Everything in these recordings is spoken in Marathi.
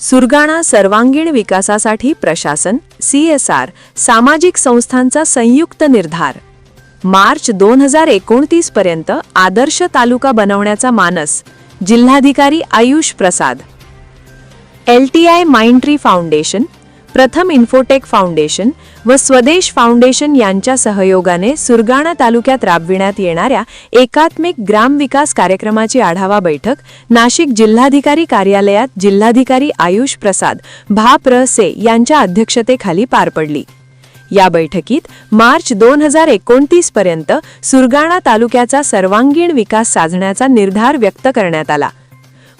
सुरगाणा सर्वांगीण विकासासाठी प्रशासन सीएसआर सामाजिक संस्थांचा संयुक्त निर्धार. मार्च दोन हजार एकोणतीस पर्यंत आदर्श तालुका बनवण्याचा मानस जिल्हाधिकारी Ayush Prasad. L T I Mindtree foundation Pratham Infotech foundation व स्वदेश फाउंडेशन यांच्या सहयोगाने सुरगाणा तालुक्यात राबविण्यात येणाऱ्या एकात्मिक ग्रामविकास कार्यक्रमाची आढावा बैठक नाशिक जिल्हाधिकारी कार्यालयात जिल्हाधिकारी आयुष प्रसाद भाप्र से यांच्या अध्यक्षतेखाली पार पडली. या बैठकीत मार्च दोन हजार एकोणतीस पर्यंत सुरगाणा तालुक्याचा सर्वांगीण विकास साधण्याचा निर्धार व्यक्त करण्यात आला.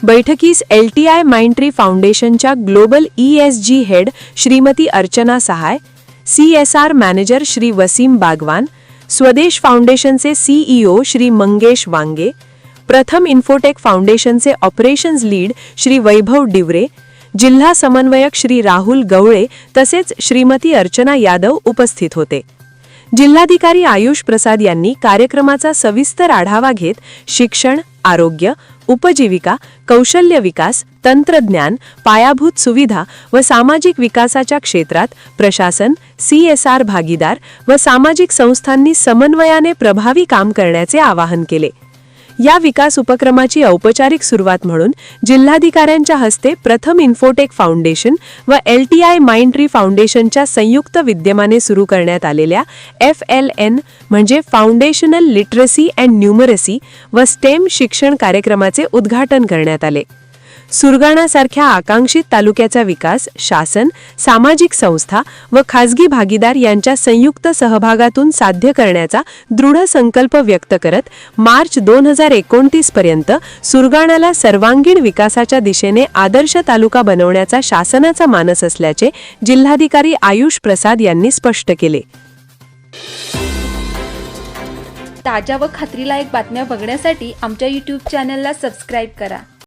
बैठकीस एल टी आय माइंट्री फाउंडेशनच्या global E S G head Shrimati Archana Sahay C S R manager Shri Wasim Bagwan Swadesh फाउंडेशनचे सीईओ श्री मंगेश वांगे प्रथम इन्फोटेक फाउंडेशनचे ऑपरेशन्स लीड श्री वैभव डिवरे जिल्हा समन्वयक श्री राहुल गवळे तसेच श्रीमती अर्चना यादव उपस्थित होते. जिल्हाधिकारी आयुष प्रसाद यांनी कार्यक्रमाचा सविस्तर आढावा घेत शिक्षण आरोग्य उपजीविका कौशल्य विकास तंत्रज्ञान पायाभूत सुविधा व सामाजिक विकासाच्या क्षेत्रात प्रशासन सीएसआर भागीदार व सामाजिक संस्थांनी समन्वयाने प्रभावी काम करण्याचे आवाहन केले. या विकास उपक्रमाची औपचारिक सुरुवात म्हणून जिल्हाधिकाऱ्यांच्या हस्ते प्रथम इन्फोटेक फाउंडेशन व एल टी आय माइंड्री फाउंडेशनच्या संयुक्त विद्यमाने सुरू करण्यात आलेल्या एफ एल एन म्हणजे फाउंडेशनल लिटरसी अँड न्यूमरसी व स्टेम शिक्षण कार्यक्रमाचे उद्घाटन करण्यात आले. सुरगाणासारख्या आकांक्षित तालुक्याचा विकास शासन सामाजिक संस्था व खासगी भागीदार यांच्या संयुक्त सहभागातून साध्य करण्याचा दृढ संकल्प व्यक्त करत मार्च दोन हजार एकोणतीस पर्यंत सुरगाणाला सर्वांगीण विकासाच्या दिशेने आदर्श तालुका बनवण्याचा शासनाचा मानस असल्याचे जिल्हाधिकारी आयुष प्रसाद यांनी स्पष्ट केले. ताज्या व खात्रीलायक बातम्या बघण्यासाठी आमच्या यूट्यूब चॅनलला सबस्क्राईब करा.